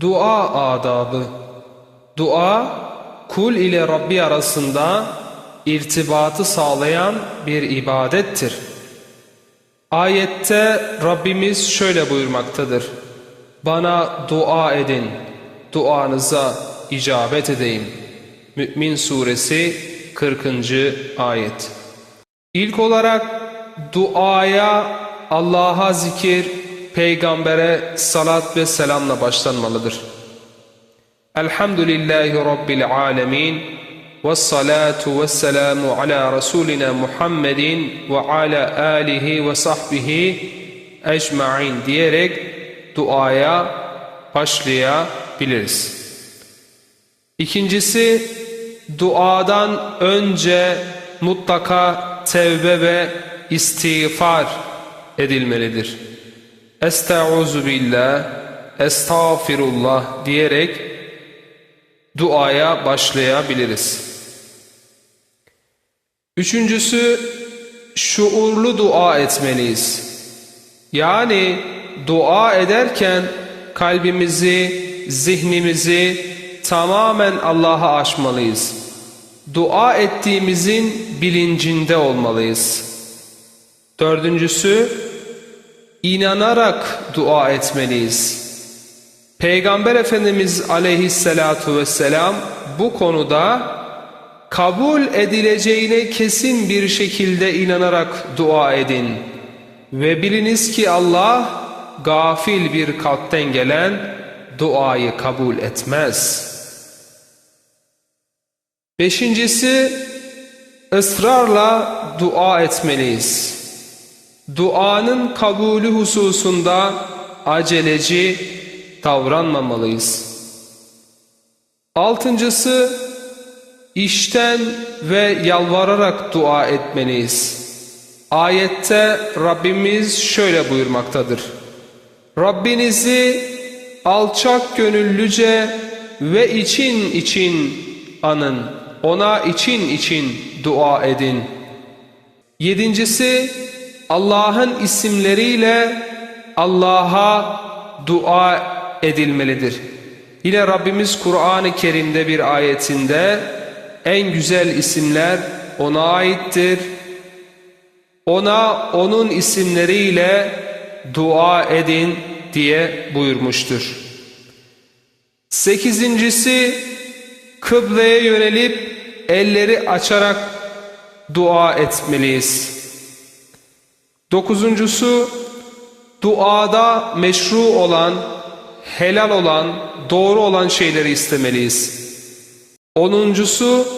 Dua adabı Dua, kul ile Rabbi arasında irtibatı sağlayan bir ibadettir. Ayette Rabbimiz şöyle buyurmaktadır. Bana dua edin, duanıza icabet edeyim. Mü'min Suresi 40. Ayet İlk olarak duaya Allah'a zikir, peygambere salat ve selamla başlanmalıdır. Elhamdülillahi Rabbil alemin ve salatu ve selamu ala Resulina Muhammedin ve ala alihi ve sahbihi ecmain diyerek duaya başlayabiliriz. İkincisi duadan önce mutlaka tevbe ve istiğfar edilmelidir. Estaizu billah, estağfirullah diyerek duaya başlayabiliriz. Üçüncüsü şuurlu dua etmeliyiz. Yani dua ederken kalbimizi, zihnimizi tamamen Allah'a açmalıyız. Dua ettiğimizin bilincinde olmalıyız. Dördüncüsü, inanarak dua etmeliyiz. Peygamber Efendimiz aleyhissalatu vesselam bu konuda kabul edileceğine kesin bir şekilde inanarak dua edin. Ve biliniz ki Allah gafil bir kalpten gelen duayı kabul etmez. Beşincisi ısrarla dua etmeliyiz. Duanın kabulü hususunda aceleci davranmamalıyız. Altıncısı işten ve yalvararak dua etmeliyiz. Ayette Rabbimiz şöyle buyurmaktadır. Rabbinizi alçak gönüllüce ve için için anın. Ona için için dua edin. Yedincisi Allah'ın isimleriyle Allah'a dua edilmelidir. Yine Rabbimiz Kur'an-ı Kerim'de bir ayetinde en güzel isimler ona aittir. Ona onun isimleriyle dua edin diye buyurmuştur. Sekizincisi kıbleye yönelip elleri açarak dua etmeliyiz. Dokuzuncusu duada meşru olan, helal olan, doğru olan şeyleri istemeliyiz. Onuncusu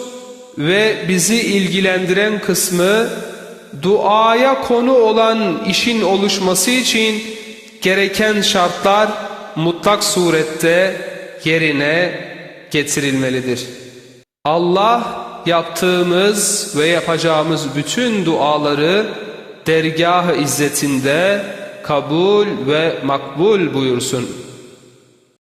ve bizi ilgilendiren kısmı duaya konu olan işin oluşması için gereken şartlar mutlak surette yerine getirilmelidir. Allah yaptığımız ve yapacağımız bütün duaları dergah-ı izzetinde kabul ve makbul buyursun.